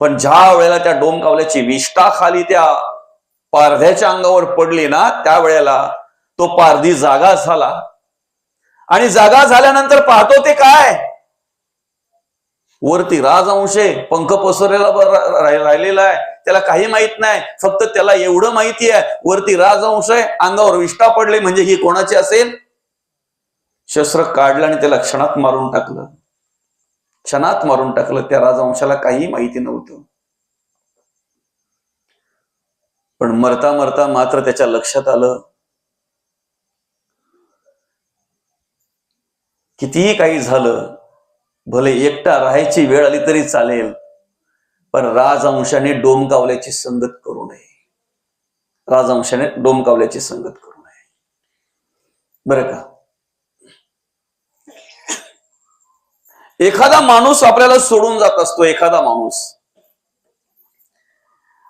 पण ज्या वेळेला त्या डोमकावल्याची विष्ठा खाली त्या पारध्याच्या अंगावर पडली ना त्यावेळेला तो पारधी जागा झाला. आणि जागा झाल्यानंतर पाहतो ते काय? वरती राजवंशे पंख पसरलेला राहिलेला आहे. त्याला काही माहीत नाही. फक्त त्याला एवढं माहिती आहे वरती राजवंश आहे अंगावर विष्ठा पडले म्हणजे ही कोणाची असेल? शस्त्र काढलं आणि त्याला क्षणात मारून टाकलं. क्षणात मारून टाकलं त्या राजवंशाला काही माहिती नव्हतं. पण मरता मरता मात्र त्याच्या लक्षात आलं. कितीही काही झालं भले एकटा राहायची वेळ आली तरी चालेल पण राजवंशाने डोमकावल्याची संगत करू नये. राजवंशाने डोमकावल्याची संगत करू नये. बरं का? एखादा माणूस आपल्याला सोडून जात असतो एखादा माणूस.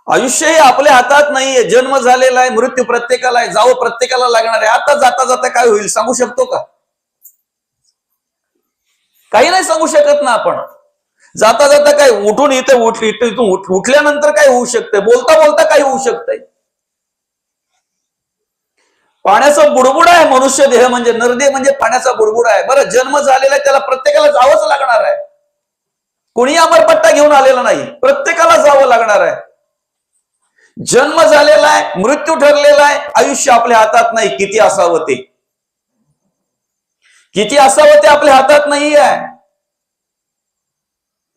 आयुष्य हे आपल्या हातात नाहीये जन्म झालेला आहे मृत्यू प्रत्येकाला आहे जावं प्रत्येकाला लागणार आहे. आता जाता जाता काय होईल सांगू शकतो का? काही नाही सांगू शकत ना आपण. जाता जाता काय उठून इथे उठ इथून उठ- उठल्यानंतर काय होऊ शकतंय? बोलता बोलता काय होऊ शकतंय? पाण्याचा बुडबुड आहे मनुष्य देह म्हणजे नरदेह म्हणजे पाण्याचा बुडबुड आहे. बरं जन्म झालेला आहे त्याला प्रत्येकाला जावंच लागणार आहे. कोणी अमरपट्टा घेऊन आलेला नाही प्रत्येकाला जावं लागणार आहे. जन्म झालेला आहे मृत्यू ठरलेला आहे आयुष्य आपल्या हातात नाही किती असावं ते? किती असावं ते आपल्या हातात नाही आहे.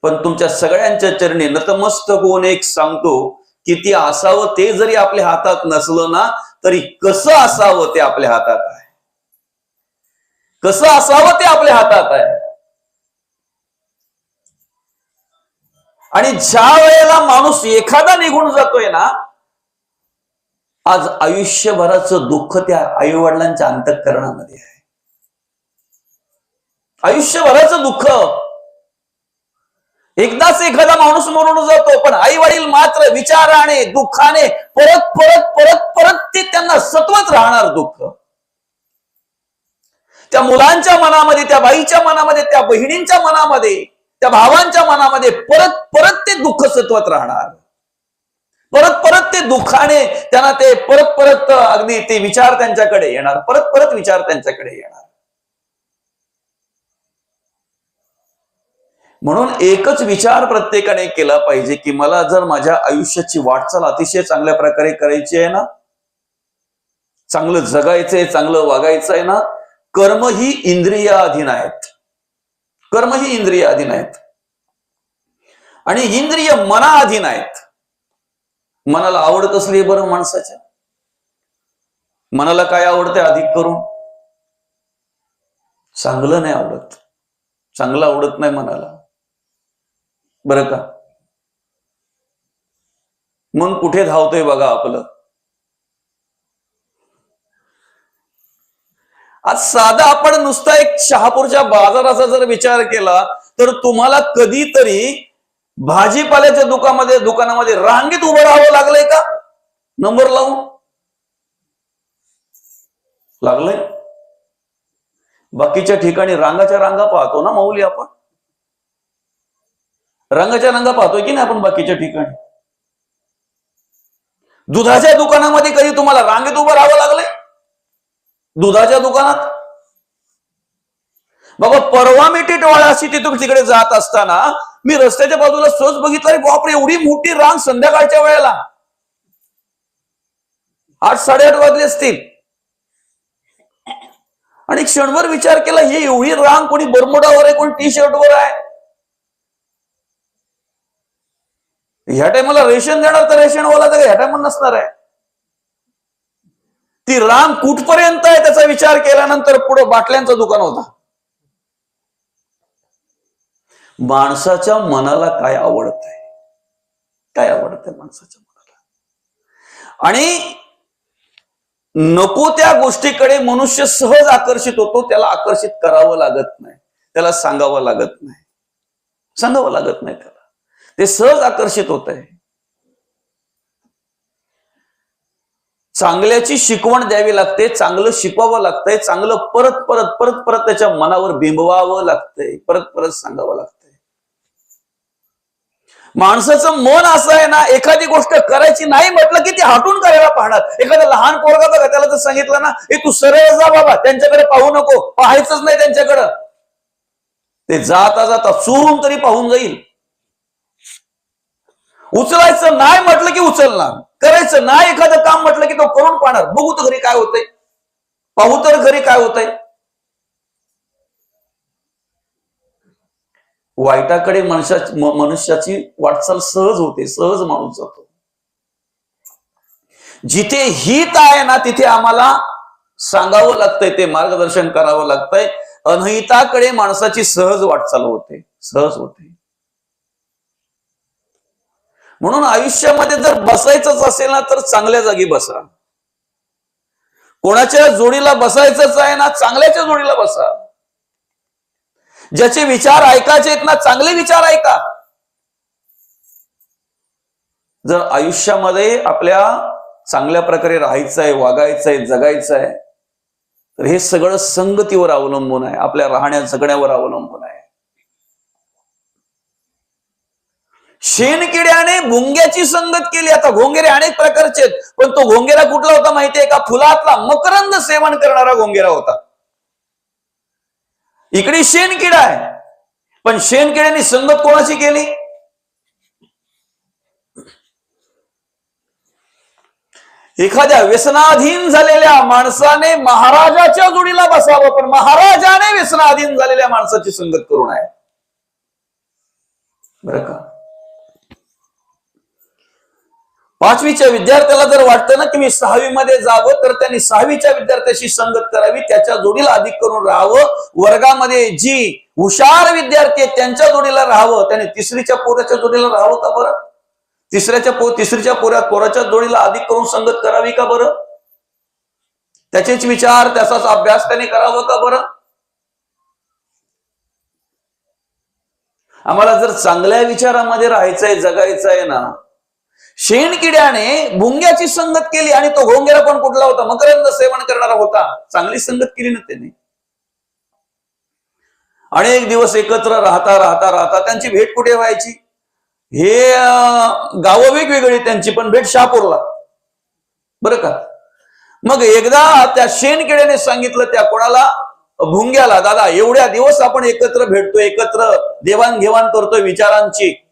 पण तुमच्या सगळ्यांच्या चरणी नतमस्तक होऊन एक सांगतो किती असावं ते जरी आपल्या हातात नसलं ना तरी कसं असावं ते आपल्या हातात आहे? कसं असावं ते आपल्या हातात आहे? आणि ज्या वेळेला माणूस एखादा निघून जातोय ना आज आयुष्यभराचं दुःख त्या आई वडिलांच्या अंतःकरणामध्ये आहे. आयुष्यभराचं दुःख एकदाच एखादा माणूस मरून जातो पण आई वडील मात्र विचाराने दुःखाने परत परत परत परत ते त्यांना सतवत राहणार दुःख. त्या मुलांच्या मनामध्ये त्या बाईच्या मनामध्ये त्या बहिणींच्या मनामध्ये त्या भावांच्या मनामध्ये परत परत ते दुःख सतवत राहणार. परत परत ते दुःखाने त्यांना ते परत परत अगदी ते विचार त्यांच्याकडे येणार परत परत विचार त्यांच्याकडे येणार. म्हणून एकच विचार प्रत्येकाने केला पाहिजे की मला जर माझ्या आयुष्याची वाटचाल अतिशय चांगल्या प्रकारे करायची आहे ना चांगलं जगायचंय चांगलं वागायचं आहे ना कर्म ही इंद्रियाधीन आहेत. कर्म ही इंद्रियाधीन आहेत. आणि इंद्रिय मनाधीन आहेत. मनाला आवडत असली बरं माणसाच्या मनाला काय आवडते अधिक करून. चांगलं नाही आवडत. चांगलं आवडत नाही मनाला. बरं का? मन कुठे धावतोय बघा आपलं? आज साधा आपण नुसता एक शहापूरच्या बाजाराचा जर विचार केला तर तुम्हाला कधीतरी भाजीपाल्याच्या दुकानामध्ये दुकानामध्ये रांगेत उभं राहावं लागलंय का? नंबर लावून. लागलंय? बाकीच्या ठिकाणी रांगाच्या रांगा पाहतो ना माऊली आपण? रंगाच्या रंगा पाहतोय की नाही आपण बाकीच्या ठिकाणी? दुधाच्या दुकानामध्ये कधी तुम्हाला रांगेत उभं राहावं लागलंय? दुधाच्या दुकानात? बाबा परवा मी टिटवाळा अशी तिथून तिकडे जात असताना मी रस्त्याच्या बाजूला सहज बघितलं बापरे एवढी मोठी रांग संध्याकाळच्या वेळेला. आठ साडेआठ वाजले असतील. आणि क्षणभर विचार केला ही एवढी रांग कोणी बरमुडावर आहे कोणी टी शर्टवर आहे? ह्या टायमाला रेशन देणार तर रेशन रेशनवाला तर ह्या टायमाला नसणार आहे. ती राम कुठपर्यंत आहे त्याचा विचार केल्यानंतर पुढे बाटल्यांचं दुकान होता. माणसाच्या मनाला काय आवडत आहे काय आवडत आहे माणसाच्या मनाला? आणि नको त्या गोष्टीकडे मनुष्य सहज आकर्षित होतो त्याला आकर्षित करावं लागत नाही. त्याला सांगावं लागत नाही. सांगावं लागत नाही त्याला. ते सहज आकर्षित होत आहे चांगल्याची शिकवण द्यावी लागते चांगलं शिकवावं लागतंय चांगलं परत परत परत परत त्याच्या मनावर बिंबवावं लागतंय परत परत सांगावं लागतंय. माणसाचं मन असं आहे ना एखादी गोष्ट करायची नाही म्हटलं की ती हटून करायला पाहणार. एखादा लहान पोरगा बघा त्याला जर सांगितलं ना हे तू सरळ जा बाबा त्यांच्याकडे पाहू नको पाहायचंच नाही त्यांच्याकडं. ते जाता जाता चोरून तरी पाहून जाईल. उचलायचं नाही म्हटलं की उचलणार. करायचं नाही एखादं काम म्हटलं की तो करून पाहणार? बघू तर घरी काय होतंय. पाहू तर घरी काय होतंय. वाईटाकडे मनुष्याची मनुष्याची वाटचाल सहज होते सहज माणूस जातो. जिथे हित आहे ना तिथे आम्हाला सांगावं लागतंय ते मार्गदर्शन करावं लागतंय. अनहिताकडे माणसाची सहज वाटचाल होते सहज होते. म्हणून आयुष्यामध्ये जर बसायचंच असेल ना तर चांगल्या जागी बसा. कोणाच्या जोडीला बसायचंच आहे ना चांगल्याच्या जोडीला बसा. ज्याचे विचार ऐकायचे आहेत ना चांगले विचार ऐका. जर आयुष्यामध्ये आपल्या चांगल्या प्रकारे राहायचं आहे वागायचं आहे जगायचं आहे तर हे सगळं संगतीवर अवलंबून आहे. आपल्या राहण्या जगण्यावर अवलंबून आहे. शेणकिड्याने भोंग्याची संगत केली. आता घोंगेरे अनेक प्रकारचे आहेत. पण तो घोंगेरा कुठला होता माहितीये का? फुलातला मकरंद सेवन करणारा घोंगेरा होता. इकडे शेणकिडा आहे. पण शेणकिड्याने संगत कोणाची केली? एखाद्या व्यसनाधीन झालेल्या माणसाने महाराजाच्या जोडीला बसावं पण महाराजाने व्यसनाधीन झालेल्या माणसाची संगत करू नये बरं का? पाचवीच्या विद्यार्थ्याला जर वाटतं ना की मी सहावी मध्ये जावं तर त्यांनी सहावीच्या विद्यार्थ्याशी संगत करावी त्याच्या जोडीला अधिक करून राहावं. वर्गामध्ये जी हुशार विद्यार्थी आहेत त्यांच्या जोडीला राहावं. त्याने तिसरीच्या पोराच्या जोडीला राहावं का बरं? तिसऱ्याच्या पो तिसरीच्या पोऱ्या पोराच्या जोडीला अधिक करून संगत करावी का बरं? त्याचेच विचार त्याचाच अभ्यास त्याने करावं का बरं? आम्हाला जर चांगल्या विचारामध्ये राहायचंय जगायचं आहे ना शेणकिड्याने भुंग्याची संगत केली आणि तो घोंग्याला पण कुठला होता? मकरंद सेवन करणारा होता. चांगली संगत केली ना त्याने. अनेक दिवस एकत्र राहता राहता राहता त्यांची भेट कुठे व्हायची? हे गाव गावं वेगवेगळी त्यांची पण भेट शहापूरला. बरं का? मग एकदा त्या शेणकिड्याने सांगितलं त्या कोणाला? भुंग्याला दादा एवढ्या दिवस आपण एकत्र भेटतोय एकत्र देवाणघेवाण करतोय विचारांची.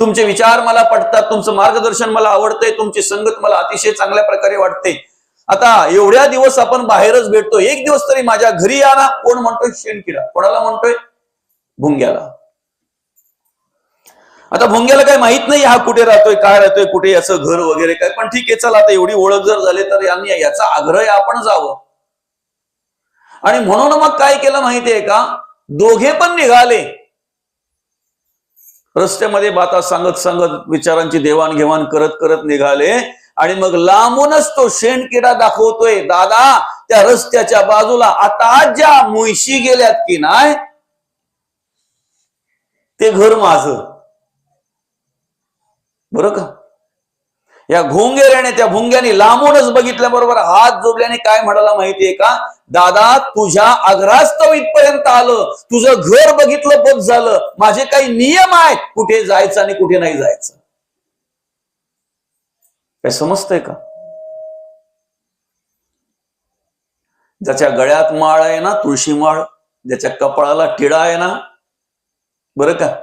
तुमचे विचार मला पटतात तुमचं मार्गदर्शन मला आवडतंय तुमची संगत मला अतिशय चांगल्या प्रकारे वाटते. आता एवढ्या दिवस आपण बाहेरच भेटतो एक दिवस तरी माझ्या घरी या ना. कोण म्हणतोय? शेणकिडा. कोणाला म्हणतोय? भुंग्याला. आता भुंग्याला काय माहीत नाही हा कुठे राहतोय काय राहतोय कुठे याचं घर वगैरे काय. पण ठीक आहे चला आता एवढी ओळख जर झाली तर यांनी याचा आग्रह आपण जावं. आणि म्हणून मग काय केलं माहितीये का? दोघे पण निघाले. रस्त्यामध्ये बाता सांगत सांगत विचारांची देवाणघेवाण करत करत निघाले. आणि मग लांबूनच तो शेणकिडा दाखवतोय. दादा त्या रस्त्याच्या बाजूला आता ज्या मुळशी गेल्यात की नाही ते घर माझं. बर का? या घोंगेऱ्याने त्या भुंग्याने लांबूनच बघितल्याबरोबर हात जोडल्याने काय म्हणाला माहितीये का? दादा तुझ्या आग्रास्तव इथपर्यंत आलं. तुझं घर बघितलं पण झालं. माझे काही नियम आहेत कुठे जायचं आणि कुठे नाही जायचं. काय समजतंय का? ज्याच्या गळ्यात माळ आहे ना तुळशी माळ ज्याच्या कपाळाला टिळा आहे ना बरं का?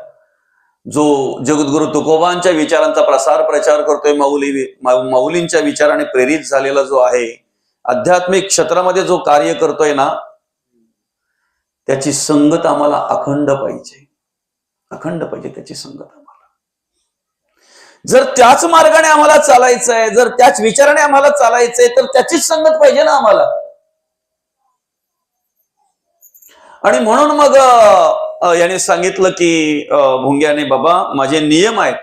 जो जगद्गुरु तुकोबांच्या विचारांचा प्रसार प्रचार करतोय माऊली माऊलींच्या विचाराने प्रेरित झालेला जो आहे आध्यात्मिक क्षेत्रामध्ये जो कार्य करतोय ना त्याची संगत आम्हाला अखंड पाहिजे. अखंड पाहिजे त्याची संगत आम्हाला. जर त्याच मार्गाने आम्हाला चालायचं आहे जर त्याच विचाराने आम्हाला चालायचंय तर त्याचीच संगत पाहिजे ना आम्हाला. आणि म्हणून मग याने सांगितलं की भुंग्याने बाबा माझे नियम आहेत.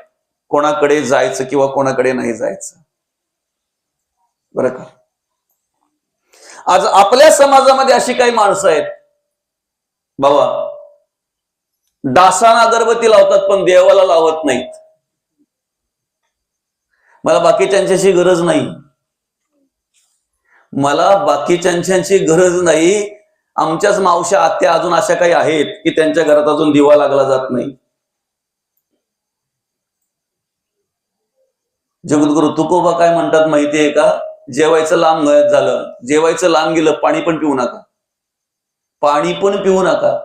कोणाकडे जायचं किंवा कोणाकडे नाही जायचं. बरं का? आज आपल्या समाजामध्ये अशी काही माणसं आहेत. बाबा डासाना अगरबत्ती लावतात पण देवाला लावत नाहीत. मला बाकीच्यांच्याशी गरज नाही. मला बाकीच्यांच्याशी गरज नाही. आमच्याच मावश्या आत्या अजून अशा काही आहेत की त्यांच्या घरात अजून दिवा लागला जात नाही. जगद्गुरु तुकोबा काय म्हणतात माहितीये का? जेवायचं लांब झालं जेवायचं लांब गेलं पाणी पण पिऊ नका. पाणी पण पिऊ नका.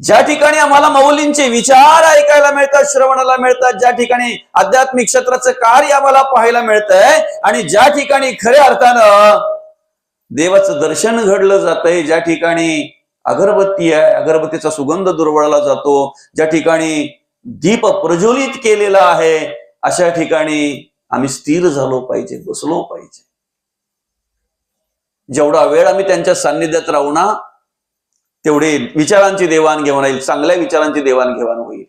ज्या ठिकाणी आम्हाला मौलींचे विचार ऐकायला मिळतात श्रवणाला मिळतात ज्या ठिकाणी आध्यात्मिक क्षेत्राचं कार्य आम्हाला पाहायला मिळतंय आणि ज्या ठिकाणी खऱ्या अर्थानं देवाचं दर्शन घडलं जातंय ज्या ठिकाणी अगरबत्ती आहे अगरबत्तीचा सुगंध दुर्वळला जातो ज्या ठिकाणी दीप प्रज्वलित केलेला आहे अशा ठिकाणी आम्ही स्थिर झालो पाहिजे बसलो पाहिजे. जेवढा वेळ आम्ही त्यांच्या सान्निध्यात राहू ना तेवढे विचारांची देवाणघेवाण होईल चांगल्या विचारांची देवाणघेवाण होईल.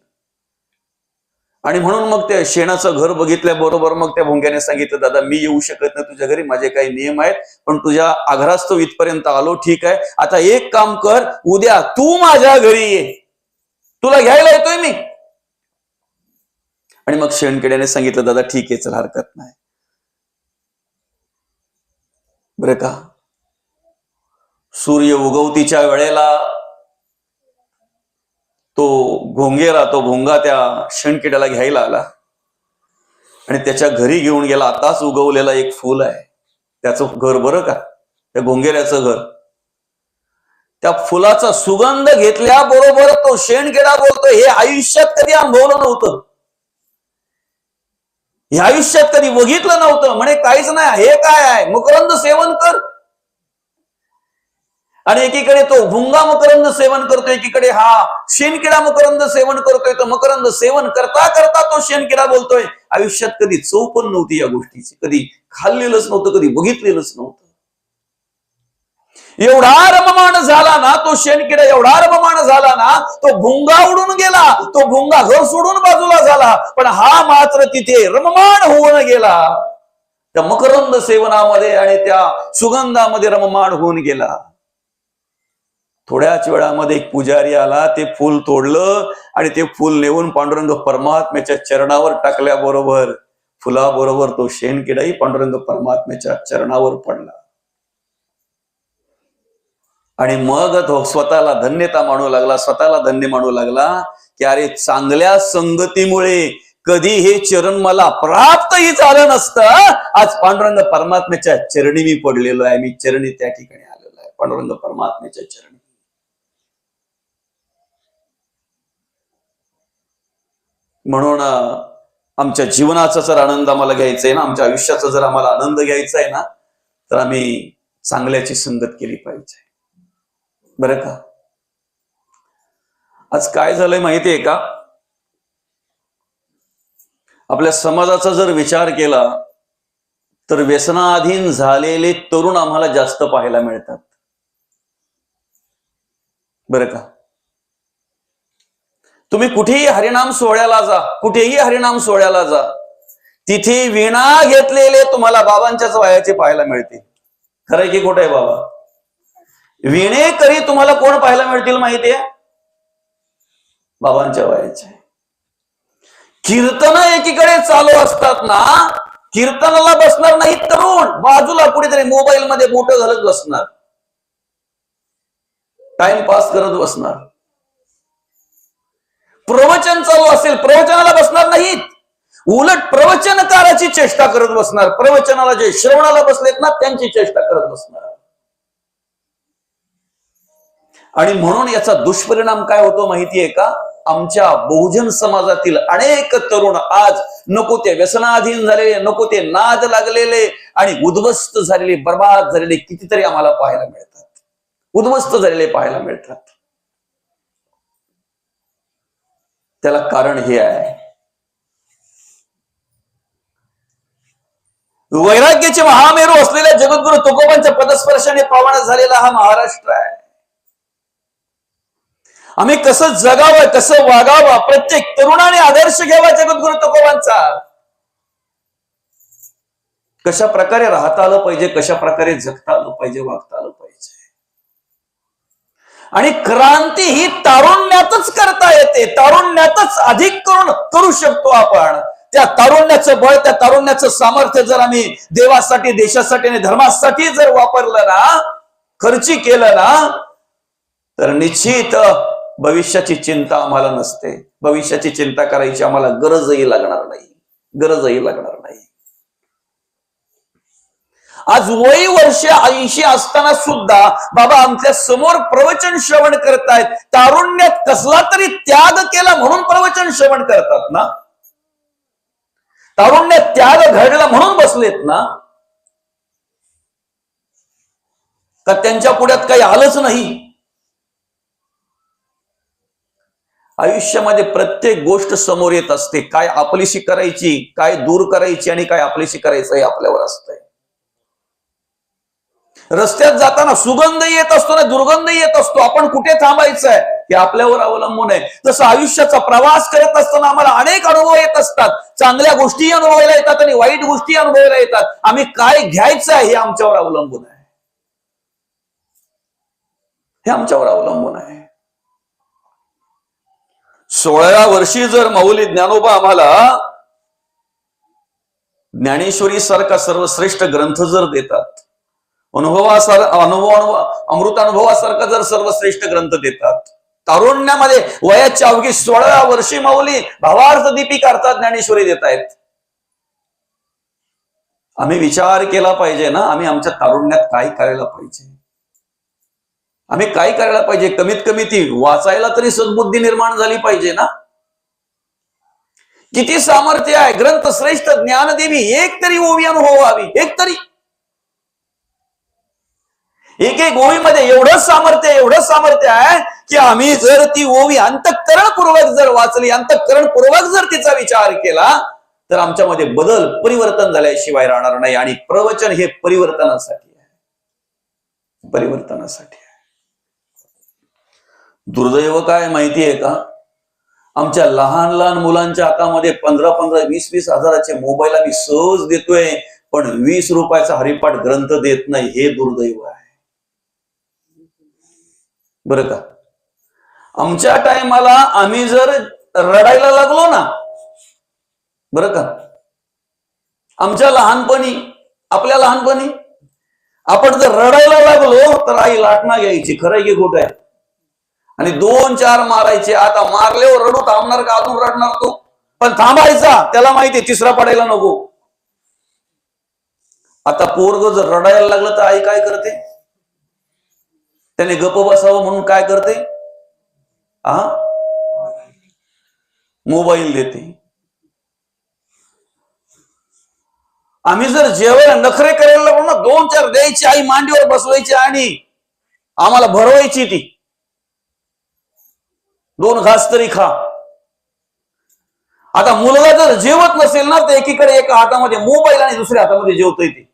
आणि म्हणून मग त्या शेणाचं घर बघितल्याबरोबर मग त्या भोंग्याने सांगितलं दादा मी येऊ शकत नाही तुझ्या घरी माझे काही नियम आहेत पण तुझ्या आग्रास्तव इथपर्यंत आलो ठीक आहे. आता एक काम कर उद्या तू माझ्या घरी ये. तुला घ्यायला येतोय मी. आणि मग शेणकेड्याने सांगितलं दादा ठीक आहे चल हरकत नाही. बरं का? सूर्य उगवतीच्या वेळेला तो घोंगेला तो भोंगा त्या शेणकिड्याला घ्यायला आला. आणि त्याच्या घरी घेऊन गेला. आताच उगवलेला एक फुल आहे. त्याचं घर बरं का? त्या घोंगेऱ्याचं घर. त्या फुलाचा सुगंध घेतल्याबरोबर तो शेणकिडा बोलतो हे आयुष्यात कधी अनुभवलं नव्हतं. या आयुष्यात कधी बघितलं नव्हतं. म्हणे काहीच नाही हे काय आहे? मकरंद सेवन कर. आणि एकीकडे तो भुंगा मकरंद सेवन करतोय एकीकडे हा शेणकिडा मकरंद सेवन करतोय. तर मकरंद सेवन करता करता तो शेणकिडा बोलतोय. आयुष्यात कधी चव पण नव्हती या गोष्टीची. कधी खाल्लेलंच नव्हतं कधी बघितलेलंच नव्हतं. एवढा रममाण झाला ना तो शेणकिडा एवढा रममाण झाला ना तो भुंगा उडून गेला तो भुंगा घर सोडून बाजूला झाला पण हा मात्र तिथे रममाण होऊन गेला. त्या मकरंद सेवनामध्ये आणि त्या सुगंधामध्ये रममाण होऊन गेला. थोड्याच वेळामध्ये एक पुजारी आला ते फुल तोडलं आणि ते फुल नेऊन पांडुरंग परमात्म्याच्या चरणावर टाकल्याबरोबर फुलाबरोबर तो शेणकिडाही पांडुरंग परमात्म्याच्या चरणावर पडला. आणि मग तो स्वतःला धन्यता मानू लागला स्वतःला धन्य मानू लागला की अरे चांगल्या संगतीमुळे कधी हे चरण मला प्राप्तही झालं नसतं. आज पांडुरंग परमात्म्याच्या चरणी मी पडलेलो आहे. मी चरणी त्या ठिकाणी आलेलो आहे. पांडुरंग परमात्म्याच्या चरणी. म्हणून आमच्या जीवनाचा जर आनंद आम्हाला घ्यायचा आहे ना आमच्या आयुष्याचा जर आम्हाला आनंद घ्यायचा आहे ना तर आम्ही चांगल्याची संगत केली पाहिजे. बरं का? आज काय झालंय माहितीये का? आपल्या समाजाचा जर विचार केला तर व्यसनाधीन झालेले तरुण आम्हाला जास्त पाहायला मिळतात. बरं का? तुम्ही कुठेही हरिनाम सोहळ्याला जा कुठेही हरिनाम सोहळ्याला जा तिथे विणा घेतलेले तुम्हाला बाबांच्याच वयाचे पाहायला मिळतील. खरं की कुठे आहे बाबा? विणेकरी तुम्हाला कोण पाहायला मिळतील माहितीये? बाबांच्या वयाचे. कीर्तन एकीकडे चालू असतात ना कीर्तनाला बसणार नाही तरुण बाजूला कुठेतरी मोबाईल मध्ये मोठं घालत बसणार. टाइमपास करत बसणार. प्रवचन चालू असेल प्रवचनाला बसणार नाहीत. उलट प्रवचनकाराची चेष्टा करत बसणार. प्रवचनाला जे श्रवणाला बसलेत ना त्यांची चेष्टा करत बसणार. आणि म्हणून याचा दुष्परिणाम काय होतो माहितीये का? आमच्या बहुजन समाजातील अनेक तरुण आज नको ते व्यसनाधीन झालेले नको ते नाद लागलेले आणि उद्ध्वस्त झालेले बर्बाद झालेले कितीतरी आम्हाला पाहायला मिळतात. उद्ध्वस्त झालेले पाहायला मिळतात. त्याला कारण हे आहे. वैराग्याचे महामेरू असलेल्या जगद्गुरु तुकोबांच्या पदस्पर्शाने पावना झालेला हा महाराष्ट्र आहे. आम्ही कसं जगावं कसं वागावं प्रत्येक तरुणाने आदर्श घ्यावा जगद्गुरु तुकोबांचा. कशा प्रकारे राहता आलं पाहिजे कशा प्रकारे जगता आलं पाहिजे वागता आलं पाहिजे. आणि क्रांती ही तारुण्यातच करता येते. तारुण्यातच अधिक करून करू शकतो आपण. त्या तारुण्याचं बळ त्या तारुण्याचं सामर्थ्य जर आम्ही देवासाठी देशासाठी आणि धर्मासाठी जर वापरलं ना खर्ची केलं ना तर निश्चित भविष्याची चिंता आम्हाला नसते. भविष्याची चिंता करायची आम्हाला गरजही लागणार नाही. गरजही लागणार नाही. आज वय वर्ष ऐंशी असताना सुद्धा बाबा आमच्यासमोर प्रवचन श्रवण करतायत. तारुण्यात कसला तरी त्याग केला म्हणून प्रवचन श्रवण करतात ना? तारुण्यात त्याग घडला म्हणून बसलेत ना? का त्यांच्या पुढ्यात काही आलंच नाही? आयुष्यामध्ये प्रत्येक गोष्ट समोर येत असते. काय आपलीशी करायची काय दूर करायची आणि काय आपलीशी करायचं हे आपल्यावर असतंय. रस्त्यात जाताना सुगंध येत असतो ना दुर्गंध येत असतो. आपण कुठे थांबायचं आहे हे आपल्यावर अवलंबून आहे. तसं आयुष्याचा प्रवास करत असताना आम्हाला अनेक अनुभव येत असतात. चांगल्या गोष्टी अनुभवायला येतात आणि वाईट गोष्टी अनुभवायला येतात. आम्ही काय घ्यायचं आहे हे आमच्यावर अवलंबून आहे. हे आमच्यावर अवलंबून आहे. सोळाव्या वर्षी जर माऊली ज्ञानोबा आम्हाला ज्ञानेश्वरी सारखा सर्वश्रेष्ठ ग्रंथ जर देतात अनुभवासार अनुभव अनुभव अनुभवासारखा जर सर्वश्रेष्ठ ग्रंथ देतात तारुण्यामध्ये वयाच्या अवघी सोळाव्या वर्षी माऊली भावार्थ दीपिका अर्थात ज्ञानेश्वरी देत आहेत. आम्ही विचार केला पाहिजे ना आम्ही आमच्या तारुण्यात काय करायला पाहिजे? आम्ही काय करायला पाहिजे? कमीत कमी ती वाचायला तरी सद्बुद्धी निर्माण झाली पाहिजे ना? किती सामर्थ्य आहे? ग्रंथ श्रेष्ठ ज्ञानदेवी एक तरी ओवी अनुभवावी. एक तरी. एक एक ओवीमध्ये एवढं सामर्थ्य एवढं सामर्थ्य आहे की आम्ही जर ती ओवी अंतःकरणपूर्वक जर वाचली अंतःकरणपूर्वक जर तिचा विचार केला तर आमच्यामध्ये बदल परिवर्तन झाल्याशिवाय राहणार नाही. आणि प्रवचन हे परिवर्तनासाठी आहे. परिवर्तनासाठी. दुर्दैव काय माहिती आहे का? आमच्या लहान लहान मुलांच्या हातामध्ये पंधरा पंधरा वीस वीस हजाराचे मोबाईल आम्ही सहज देतोय पण वीस रुपयाचा हरिपाठ ग्रंथ देत नाही हे दुर्दैव आहे. बरं का? आमच्या टायमाला आम्ही जर रडायला लागलो ना बरं का? आमच्या लहानपणी आपल्या लहानपणी आपण जर रडायला लागलो तर आई लाटणा घ्यायची. खरं की खोट आहे? आणि दोन चार मारायचे. आता मारल्यावर रडू थांबणार का? अजून रडणार तो. पण थांबायचा. त्याला माहितीये तिसरा पडायला नको. आता पोरग जर रडायला लागलं तर आई काय करते? त्याने गप बसावं म्हणून काय करते? हा मोबाईल देते. आम्ही जर जेवायला नखरे करायला लागलो ना दोन चार द्यायची आई मांडीवर बसवायची आणि आम्हाला भरवायची ती. दोन घास तरी खा. आता मुलगा जर जेवत नसेल ना तर एकीकडे एका हातामध्ये मोबाईल आणि दुसऱ्या हातामध्ये जेवतोय ते.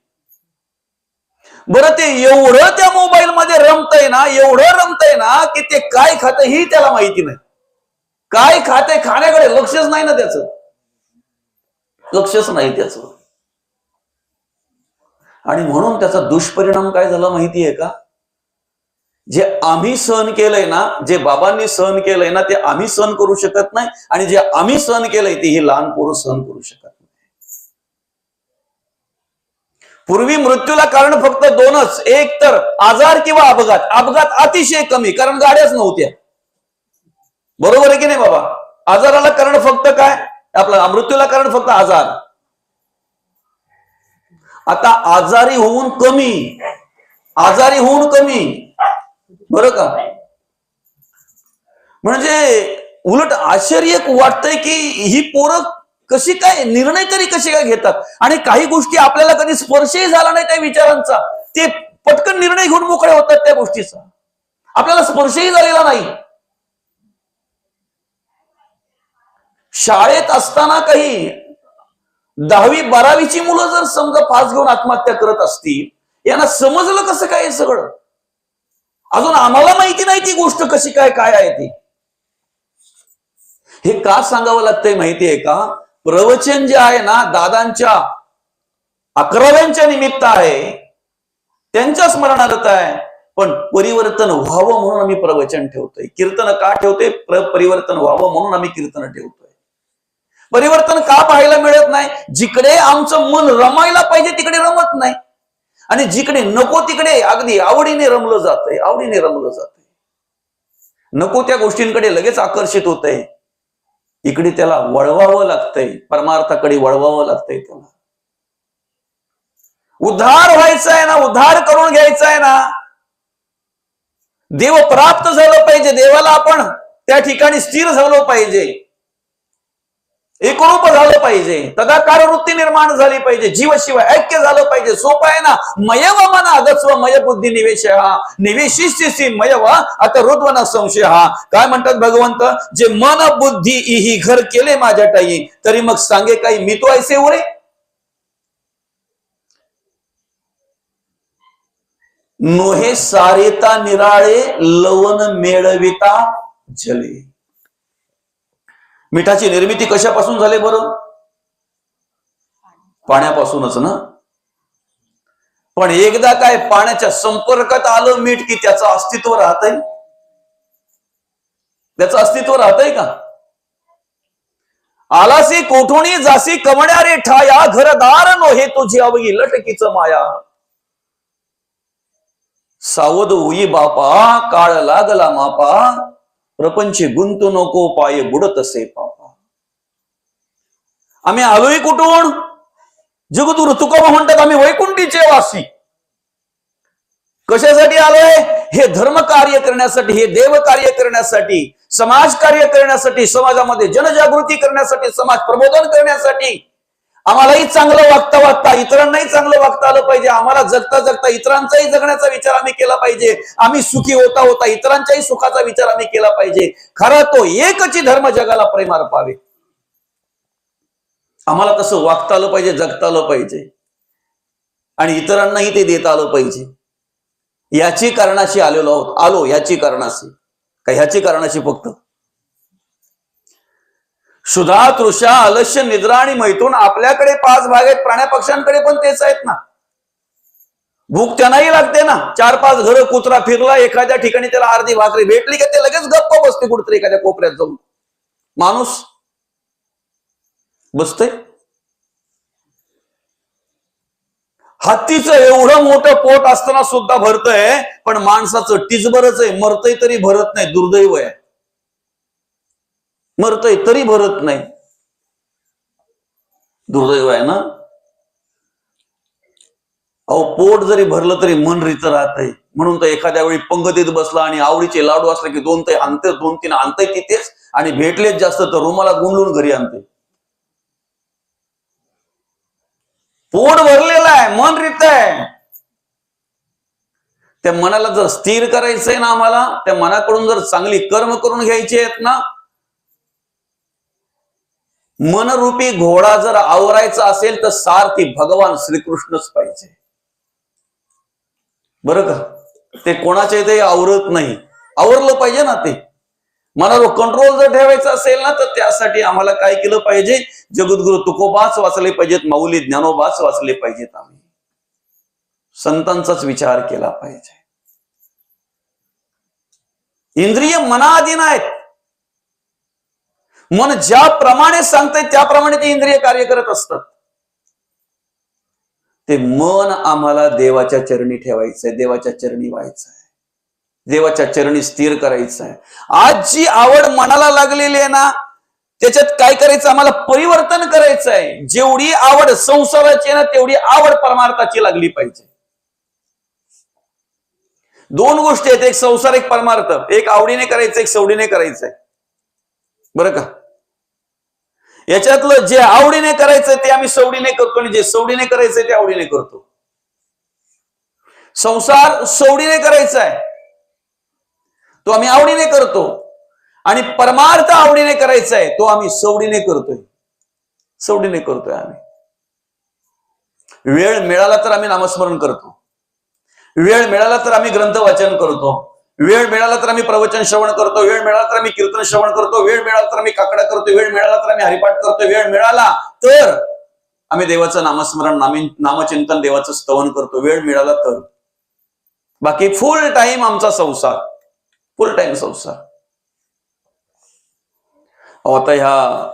बरं ते एवढं त्या मोबाईल मध्ये रमतय ना एवढं रमतय ना की ते काय खात ही त्याला माहिती नाही. काय खाते खाण्याकडे लक्षच नाही ना त्याच. लक्षच नाही त्याच. आणि म्हणून त्याचा दुष्परिणाम काय झाला माहितीये का? जे आम्ही सहन केलंय ना जे बाबांनी सहन केलंय ना ते आम्ही सहन करू शकत नाही आणि जे आम्ही सहन केलंय ते ही लहान पोरं सहन करू शकत नाही. पूर्वी मृत्यूला कारण फक्त दोनच एक तर आजार किंवा अपघात. अपघात अतिशय कमी कारण गाड्याच नव्हत्या. बरोबर आहे की नाही बाबा? आजाराला कारण फक्त काय? आपला मृत्यूला कारण फक्त आजार. आता आजारी होऊन कमी. आजारी होऊन कमी. बरं का? म्हणजे उलट आश्चर्य वाटतंय की ही पोरं कशी काय निर्णय तरी कशी काय घेतात? आणि काही गोष्टी आपल्याला कधी स्पर्शही झाला नाही त्या विचारांचा. ते पटकन निर्णय घेऊन मोकळे होतात त्या गोष्टीचा. आपल्याला स्पर्शही झालेला नाही. शाळेत असताना काही दहावी बारावीची मुलं जर समजा पास घेऊन आत्महत्या करत असतील यांना समजलं कसं काय सगळं? अजून आम्हाला माहिती नाही ती गोष्ट कशी काय काय आहे ती. हे का सांगावं लागतंय माहिती आहे का? प्रवचन जे आहे ना दादांच्या अकराव्यांच्या निमित्त आहे. त्यांच्या स्मरणार्थ आहे. पण परिवर्तन व्हावं म्हणून आम्ही प्रवचन ठेवतोय. कीर्तन का ठेवतोय? परिवर्तन व्हावं म्हणून आम्ही कीर्तन ठेवतोय. परिवर्तन का पाहायला मिळत नाही? जिकडे आमचं मन रमायला पाहिजे तिकडे रमत नाही. आणि जिकडे नको तिकडे अगदी आवडीने रमलं जातंय आवडीने रमलं जातंय. नको त्या गोष्टींकडे लगेच आकर्षित होत आहे इकडे त्याला वळवावं लागतंय परमार्थाकडे वळवावं लागतंय त्याला. उद्धार व्हायचा आहे ना उद्धार करून घ्यायचा आहे ना. देव प्राप्त झालं पाहिजे देवाला आपण त्या ठिकाणी स्थिर झालो पाहिजे. एकरूप झालं पाहिजे. तदाकार वृत्ती निर्माण झाली पाहिजे. जीवशिवाय ऐक्य झालं पाहिजे. सोपं आहे ना? मयव मन अगस्व मय बुद्धी निवेश हा निवेशिष्य मयव आता रुद्वन संशय हा काय म्हणतात भगवंत? जे मन बुद्धी इही घर केले माझ्या टाई तरी मग सांगे काही मी तो ऐसे उरे? नोहे सारेता निराळे लवण मेळविता जले. मिठाची निर्मिती कशापासून झाली बरं? पाण्यापासूनच ना? पण एकदा काय पाण्याच्या संपर्कात आलं मीठ की त्याचं अस्तित्व राहतय? त्याचं अस्तित्व राहतय का? आलासी कोठोणी जासी कमण्या रे ठाया घरदार नो हे तुझी अवघी लटकीच माया. सावध होई बापा काळ लागला मापा. प्रपंच गुंतू नको पाय बुडत असे पापा. आम्ही आलोय कुठून? जगदुरु तुकोबा म्हणतात आम्ही वैकुंठीचे वासी. कशासाठी आलोय? हे धर्म कार्य करण्यासाठी हे देव कार्य करण्यासाठी समाज कार्य करण्यासाठी समाजामध्ये जनजागृती करण्यासाठी समाज प्रबोधन करण्यासाठी. आम्हालाही चांगलं वागता वागता इतरांनाही चांगलं वागता आलं पाहिजे. आम्हाला जगता जगता इतरांचाही जगण्याचा विचार आम्ही केला पाहिजे. आम्ही सुखी होता होता इतरांच्याही सुखाचा विचार आम्ही केला पाहिजे. खरा तो एकची धर्म जगाला प्रेमार पावे. आम्हाला तसं वागता आलं पाहिजे जगता आलं पाहिजे. आणि इतरांनाही ते देता आलं पाहिजे. याची कारणाशी आलेलो आहोत. आलो याची कारणाशी. का ह्याची कारणाशी फक्त? सुधा तृषा अलस्य निद्रा आणि मैथून आपल्याकडे पाच भाग आहेत. प्राण्या पक्ष्यांकडे पण तेच आहेत ना. भूक त्यांनाही लागते ना. चार पाच घर कुत्रा फिरला एखाद्या ठिकाणी त्याला अर्धी भाकरी भेटली की ते लगेच गप्प बसते कुठतरी एखाद्या कोपऱ्यात जाऊन. माणूस बसते हत्तीचं एवढं मोठं पोट असताना सुद्धा भरतंय पण माणसाचं टिचबरच आहे. मरतय तरी भरत नाही दुर्दैव आहे. मरतय तरी भरत नाही. दुर्दैव आहे ना? अहो पोट जरी भरलं तरी मन रित राहतंय. म्हणून तर एखाद्या वेळी पंगतीत बसला आणि आवडीचे लाडू असले की दोन ते आणते दोन तीन आणतंय तिथेच आणि भेटलेच जास्त तर रुमाला गुंडून घरी आणते. पोट भरलेलं आहे मन रित आहे. त्या मनाला जर स्थिर करायचंय ना आम्हाला त्या मनाकडून जर चांगली कर्म करून घ्यायची आहेत ना मनरूपी घोडा जर आवरायचा असेल तर सारथी भगवान श्रीकृष्णच पाहिजे. बरं का? ते कोणाच्या इथे आवरत नाही. आवरलं पाहिजे ना ते. मनावर कंट्रोल जर ठेवायचा असेल ना तर त्यासाठी आम्हाला काय केलं पाहिजे? जगद्गुरु तुकोबाच वाचले पाहिजेत माऊली ज्ञानोबाच वाचले पाहिजेत आम्ही. संतांचाच विचार केला पाहिजे. इंद्रिय मनाधीन आहेत. मन ज्याप्रमाणे सांगतंय त्याप्रमाणे ते इंद्रिय कार्य करत असतात. ते मन आम्हाला देवाच्या चरणी ठेवायचंय देवाच्या चरणी व्हायचंय. देवाच्या चरणी स्थिर करायचं आहे आज जी आवड मनाला लागलेली आहे ना त्याच्यात काय करायचं? आम्हाला परिवर्तन करायचं आहे जेवढी आवड संसाराची आहे ना तेवढी आवड परमार्थाची लागली पाहिजे. दोन गोष्टी आहेत. एक संसार एक परमार्थ. एक आवडीने करायचं एक सवडीने करायचंय. बरं का? याच्यातलं जे आवडीने करायचंय ते आम्ही सवडीने करतो आणि जे सवडीने करायचंय ते आवडीने करतो. संसार सवडीने करायचा आहे तो आम्ही आवडीने करतो. आणि परमार्थ आवडीने करायचा आहे तो आम्ही सवडीने करतोय. सवडीने करतोय आम्ही. वेळ मिळाला तर आम्ही नामस्मरण करतो. वेळ मिळाला तर आम्ही ग्रंथ वाचन करतो. वेळ मिळाला तर आम्ही प्रवचन श्रवण करतो वेळ मिळाला तर आम्ही कीर्तन श्रवण करतो वेळ मिळाला तर आम्ही काकडा करतो वेळ मिळाला तर आम्ही हरिपाठ करतो वेळ मिळाला तर आम्ही देवाचं नामस्मरण नामी नामचिंतन देवाचं स्तवन करतो वेळ मिळाला तर. बाकी फुल टाइम आमचा संसार फुल टाइम संसार. आता ह्या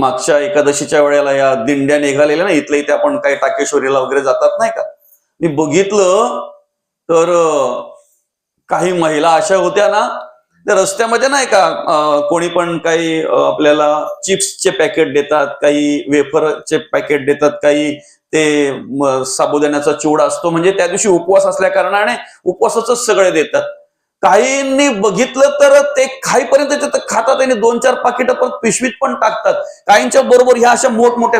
मागच्या एकादशीच्या वेळेला या दिंड्या निघालेल्या ना इथल्या इथे आपण काही टाकेश्वरीला वगैरे जातात नाही का? मी बघितलं तर काही महिला अशा होत्या ना त्या रस्त्यामध्ये नाही का कोणी पण काही आपल्याला चिप्सचे पॅकेट देतात काही वेफरचे पॅकेट देतात काही ते साबुदाण्याचा चिवडा असतो म्हणजे त्या दिवशी उपवास असल्या कारणाने उपवासाच सगळे देतात. काहींनी बघितलं तर ते खाईपर्यंत खातात आणि दोन चार पाकिटं परत पिशवीत पण टाकतात. काहींच्या बरोबर ह्या अशा मोठमोठ्या